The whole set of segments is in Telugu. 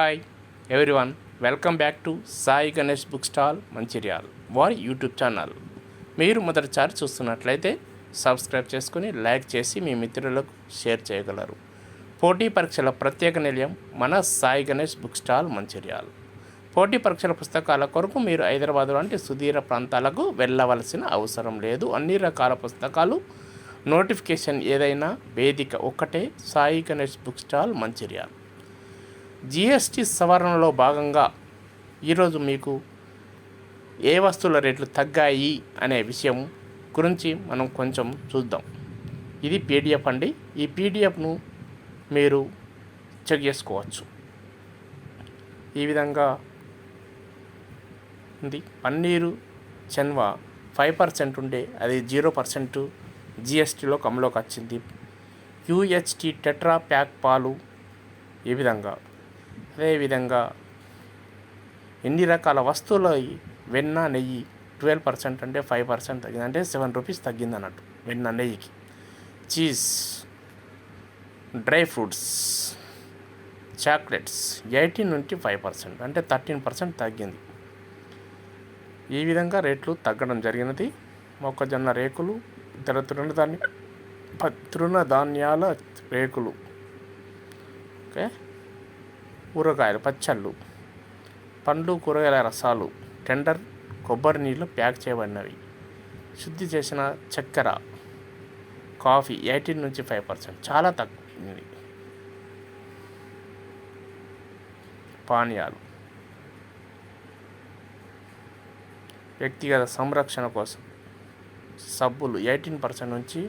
Hi everyone welcome back to Sai Ganesh book stall Mancherial వారి యూట్యూబ్ ఛానల్ మీరు మొదటిసారి చూస్తున్నట్లయితే సబ్స్క్రైబ్ చేసుకుని లైక్ చేసి మీ మిత్రులకు షేర్ చేయగలరు. పోటీ పరీక్షల ప్రత్యేక నిలయం మన సాయి గణేష్ బుక్ స్టాల్ మంచిర్యాల్ పోటీ పరీక్షల పుస్తకాల కొరకు మీరు హైదరాబాద్ లాంటి సుదీర ప్రాంతాలకు వెళ్ళవలసిన అవసరం లేదు. అన్ని రకాల పుస్తకాలు నోటిఫికేషన్ ఏదైనా వేదిక ఒక్కటే Sai Ganesh book stall Mancherial GST సవరణలో భాగంగా ఈరోజు మీకు ఏ వస్తువుల రేట్లు తగ్గాయి అనే విషయం గురించి మనం కొంచెం చూద్దాం. ఇది పీడిఎఫ్ అండి. ఈ పీడిఎఫ్ను మీరు చెక్ చేసుకోవచ్చు. ఈ విధంగా ఉంది. పన్నీరు చెన్వా ఫైవ్ పర్సెంట్ ఉండే అది జీరో పర్సెంట్ జిఎస్టీలో కమ్లోకి వచ్చింది. యూహెచ్టి టెట్రా ప్యాక్ పాలు ఈ విధంగా. అదేవిధంగా ఎన్ని రకాల వస్తువులు వెన్న నెయ్యి ట్వెల్వ్ పర్సెంట్ అంటే ఫైవ్ పర్సెంట్ తగ్గింది. అంటే సెవెన్ రూపీస్ తగ్గింది అన్నట్టు వెన్న నెయ్యికి. Cheese dry fruits chocolates eighteen నుండి ఫైవ్ పర్సెంట్ అంటే థర్టీన్ పర్సెంట్ తగ్గింది. ఈ విధంగా రేట్లు తగ్గడం జరిగినది. మొక్కజొన్న రేకులు ఇతర తృణధాన్య తృణధాన్యాల రేకులు. ఓకే? కూరగాయలు పచ్చళ్ళు పండ్లు కూరగాయల రసాలు టెండర్ కొబ్బరి నీళ్ళు ప్యాక్ చేయబడినవి. శుద్ధి చేసిన చక్కెర కాఫీ ఎయిటీన్ నుంచి ఫైవ్ పర్సెంట్. చాలా తక్కువ పానీయాలు. వ్యక్తిగత సంరక్షణ కోసం సబ్బులు ఎయిటీన్ పర్సెంట్ నుంచి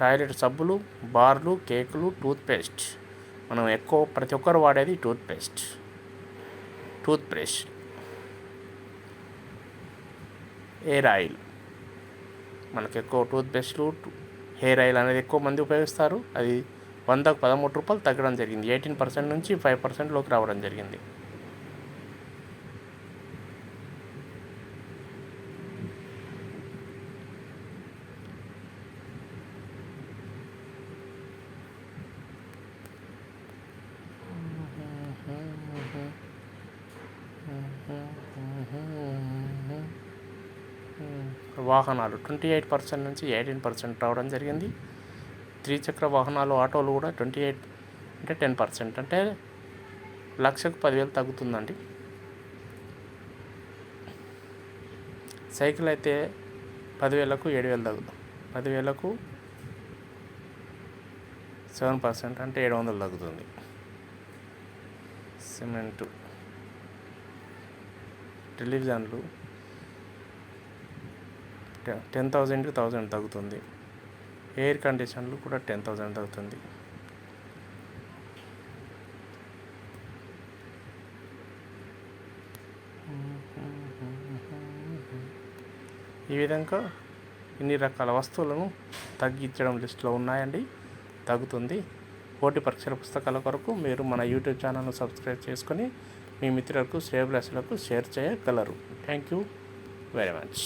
టాయిలెట్ సబ్బులు బార్లు కేకులు టూత్పేస్ట్. మనం ఎక్కువ ప్రతి ఒక్కరు వాడేది టూత్పేస్ట్. Toothbrush hair oil. మనకు ఎక్కువ టూత్ బ్రష్లు హెయిర్ ఆయిల్ అనేది ఎక్కువ మంది ఉపయోగిస్తారు. అది వందకు పదమూడు రూపాయలు తగ్గడం జరిగింది. ఎయిటీన్ పర్సెంట్ నుంచి ఫైవ్ పర్సెంట్లోకి రావడం జరిగింది. వాహనాలు. ట్వంటీ ఎయిట్ పర్సెంట్ నుంచి ఎయిటీన్ పర్సెంట్ రావడం జరిగింది. త్రిచక్ర వాహనాలు ఆటోలు కూడా ట్వంటీ ఎయిట్ అంటే టెన్ పర్సెంట్. అంటే లక్షకు పదివేలు తగ్గుతుందండి. సైకిల్ అయితే పదివేలకు ఏడు వేలు తగ్గుతుంది పదివేలకు సెవెన్ పర్సెంట్ అంటే ఏడు వందలు తగ్గుతుంది. సిమెంటు టెలివిజన్లు టెన్ థౌజండ్కి థౌజండ్ తగ్గుతుంది. ఎయిర్ కండిషన్లు కూడా టెన్ థౌజండ్ తగ్గుతుంది. ఈ విధంగా ఇన్ని రకాల వస్తువులను తగ్గించడం లిస్టులో ఉన్నాయండి. తగ్గుతుంది. పోటీ పరీక్షల పుస్తకాల కొరకు మీరు మన యూట్యూబ్ ఛానల్ను సబ్స్క్రైబ్ చేసుకొని మీ మిత్రులకు శ్రేయభిలాషులకు షేర్ చేయగలరు. Thank you very much